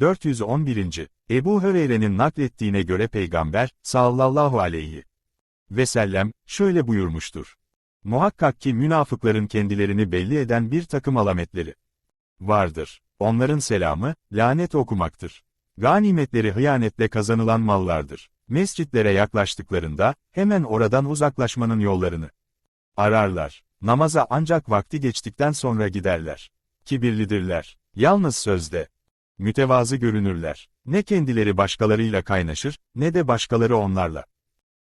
411. Ebu Höreyre'nin naklettiğine göre Peygamber, sallallahu aleyhi ve sellem, şöyle buyurmuştur. Muhakkak ki münafıkların kendilerini belli eden bir takım alametleri vardır. Onların selamı, lanet okumaktır. Ganimetleri hıyanetle kazanılan mallardır. Mescitlere yaklaştıklarında, hemen oradan uzaklaşmanın yollarını ararlar. Namaza ancak vakti geçtikten sonra giderler. Kibirlidirler. Yalnız sözde. Mütevazı görünürler. Ne kendileri başkalarıyla kaynaşır, ne de başkaları onlarla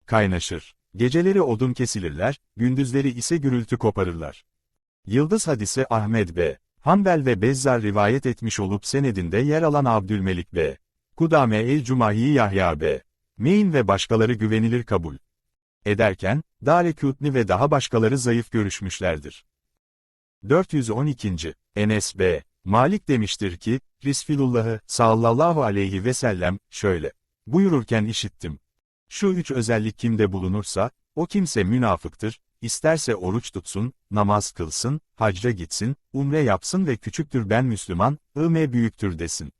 kaynaşır. Geceleri odun kesilirler, gündüzleri ise gürültü koparırlar. Yıldız hadisi Ahmed B. Hanbel ve Bezzar rivayet etmiş olup senedinde yer alan Abdülmelik B. Kudame el-Cumahi Yahya B. Mein ve başkaları güvenilir kabul ederken, Darekutni ve daha başkaları zayıf görüşmüşlerdir. 412. Enes B. Malik demiştir ki, Risfilullah'ı sallallahu aleyhi ve sellem şöyle buyururken işittim. Şu üç özellik kimde bulunursa, o kimse münafıktır, isterse oruç tutsun, namaz kılsın, hacca gitsin, umre yapsın ve küçüktür ben Müslüman, ıme büyüktür desin.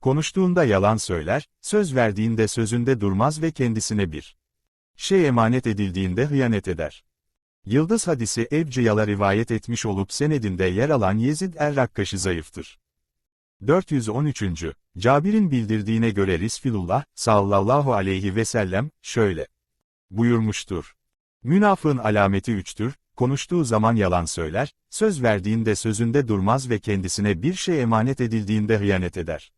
Konuştuğunda yalan söyler, söz verdiğinde sözünde durmaz ve kendisine bir şey emanet edildiğinde hıyanet eder. Yıldız hadisi Ebciyal'a rivayet etmiş olup senedinde yer alan Yezid er-Rakkaş'ı zayıftır. 413. Cabir'in bildirdiğine göre Risfilullah, sallallahu aleyhi ve sellem, şöyle buyurmuştur. Münafığın alameti üçtür, konuştuğu zaman yalan söyler, söz verdiğinde sözünde durmaz ve kendisine bir şey emanet edildiğinde hıyanet eder.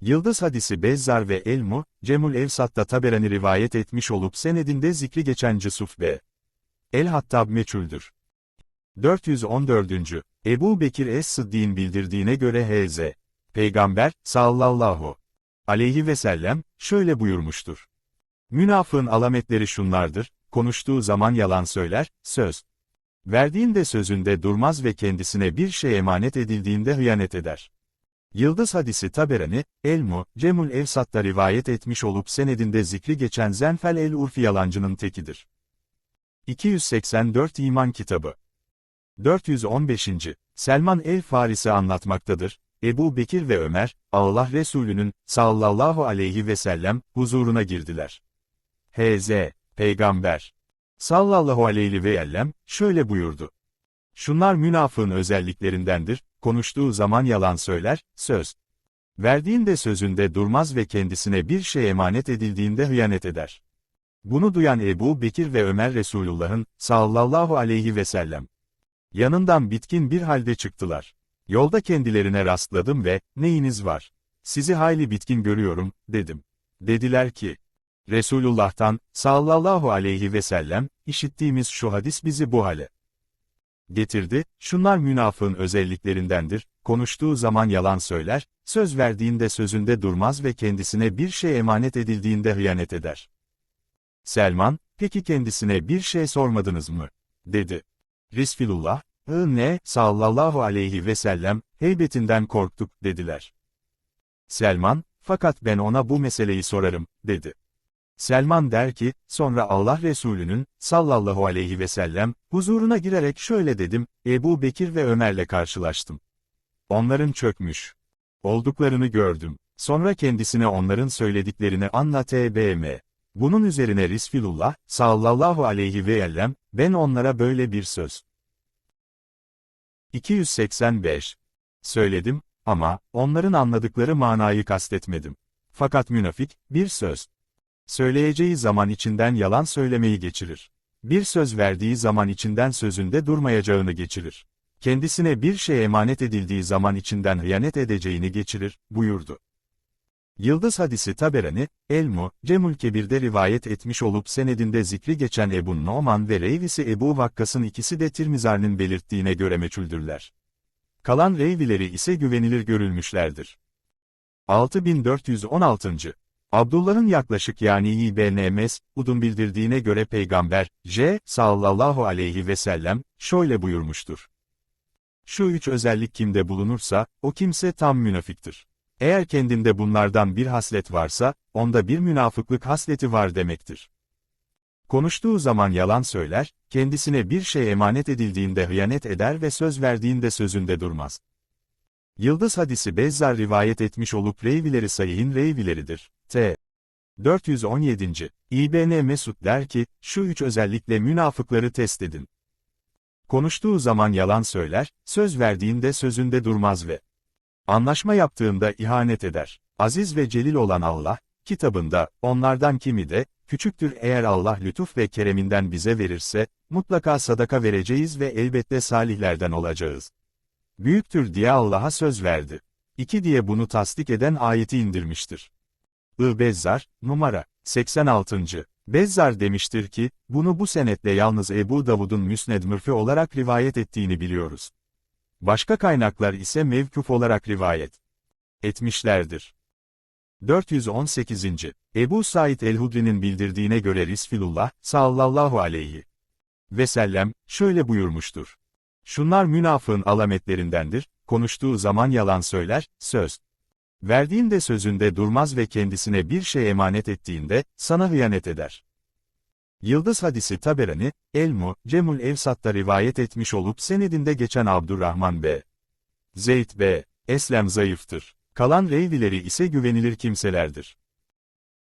Yıldız hadisi Bezzar ve Elmu, Cemul Evsat'ta Taberani rivayet etmiş olup senedinde zikri geçen Cısuf B. El-Hattab meçhuldür. 414. Ebu Bekir Es-Sıddîk'in bildirdiğine göre H.Z. Peygamber, sallallahu aleyhi ve sellem, şöyle buyurmuştur. Münafığın alametleri şunlardır, konuştuğu zaman yalan söyler, söz. Verdiğinde sözünde durmaz ve kendisine bir şey emanet edildiğinde hıyanet eder. Yıldız hadisi Taberani, Elmu, Cemul Evsat'ta rivayet etmiş olup senedinde zikri geçen Zenfel el-Urfi yalancının tekidir. 284 İman Kitabı 415. Selman el-Farisi anlatmaktadır. Ebu Bekir ve Ömer, Allah Resulü'nün, sallallahu aleyhi ve sellem, huzuruna girdiler. H.Z. Peygamber, sallallahu aleyhi ve sellem, şöyle buyurdu. Şunlar münafığın özelliklerindendir, konuştuğu zaman yalan söyler, söz. Verdiğinde sözünde durmaz ve kendisine bir şey emanet edildiğinde hıyanet eder. Bunu duyan Ebu Bekir ve Ömer Resulullah'ın, sallallahu aleyhi ve sellem, yanından bitkin bir halde çıktılar. Yolda kendilerine rastladım ve, neyiniz var? Sizi hayli bitkin görüyorum, dedim. Dediler ki, Resulullah'tan, sallallahu aleyhi ve sellem, işittiğimiz şu hadis bizi bu hale getirdi, şunlar münafığın özelliklerindendir, konuştuğu zaman yalan söyler, söz verdiğinde sözünde durmaz ve kendisine bir şey emanet edildiğinde hıyanet eder. Selman, peki kendisine bir şey sormadınız mı? dedi. Risfilullah, ne, sallallahu aleyhi ve sellem, heybetinden korktuk, dediler. Selman, fakat ben ona bu meseleyi sorarım, dedi. Selman der ki, sonra Allah Resulü'nün, sallallahu aleyhi ve sellem, huzuruna girerek şöyle dedim, Ebu Bekir ve Ömer'le karşılaştım. Onların çökmüş. Olduklarını gördüm. Sonra kendisine onların söylediklerini anlat EBM. Bunun üzerine Risfilullah, sallallahu aleyhi ve sellem, ben onlara böyle bir söz. 285. Söyledim, ama, onların anladıkları manayı kastetmedim. Fakat münafik, bir söz. Söyleyeceği zaman içinden yalan söylemeyi geçirir. Bir söz verdiği zaman içinden sözünde durmayacağını geçirir. Kendisine bir şey emanet edildiği zaman içinden hıyanet edeceğini geçirir, buyurdu. Yıldız hadisi Taberani, Elmu, Cemül Kebir'de rivayet etmiş olup senedinde zikri geçen Ebu Noman ve Reyvisi Ebu Vakkas'ın ikisi de Tirmizar'ın belirttiğine göre meçhuldürler. Kalan Reyvileri ise güvenilir görülmüşlerdir. 6416. Abdullah'ın yaklaşık yani İBNMS, Ud'un bildirdiğine göre Peygamber, J. sallallahu aleyhi ve sellem, şöyle buyurmuştur. Şu üç özellik kimde bulunursa, o kimse tam münafıktır. Eğer kendinde bunlardan bir haslet varsa, onda bir münafıklık hasleti var demektir. Konuştuğu zaman yalan söyler, kendisine bir şey emanet edildiğinde hıyanet eder ve söz verdiğinde sözünde durmaz. Yıldız hadisi Bezzar rivayet etmiş olup reyvileri sayhin reyvileridir. T. 417. İBN Mesud der ki, şu üç özellikle münafıkları test edin. Konuştuğu zaman yalan söyler, söz verdiğinde sözünde durmaz ve anlaşma yaptığında ihanet eder. Aziz ve celil olan Allah, kitabında, onlardan kimi de, küçüktür eğer Allah lütuf ve kereminden bize verirse, mutlaka sadaka vereceğiz ve elbette salihlerden olacağız. Büyüktür diye Allah'a söz verdi. 2 diye bunu tasdik eden ayeti indirmiştir. I. Bezzar, numara 86. Bezzar demiştir ki, bunu bu senetle yalnız Ebu Davud'un Müsned Mırfi olarak rivayet ettiğini biliyoruz. Başka kaynaklar ise mevkuf olarak rivayet etmişlerdir. 418. Ebu Said el-Hudri'nin bildirdiğine göre Risfilullah, sallallahu aleyhi ve sellem, şöyle buyurmuştur. Şunlar münafığın alametlerindendir, konuştuğu zaman yalan söyler, söz. Verdiğinde sözünde durmaz ve kendisine bir şey emanet ettiğinde, sana hıyanet eder. Yıldız hadisi Taberani, Elmu, Cemul Evsat'ta rivayet etmiş olup senedinde geçen Abdurrahman B. Zeyd B. Eslem zayıftır. Kalan reyvileri ise güvenilir kimselerdir.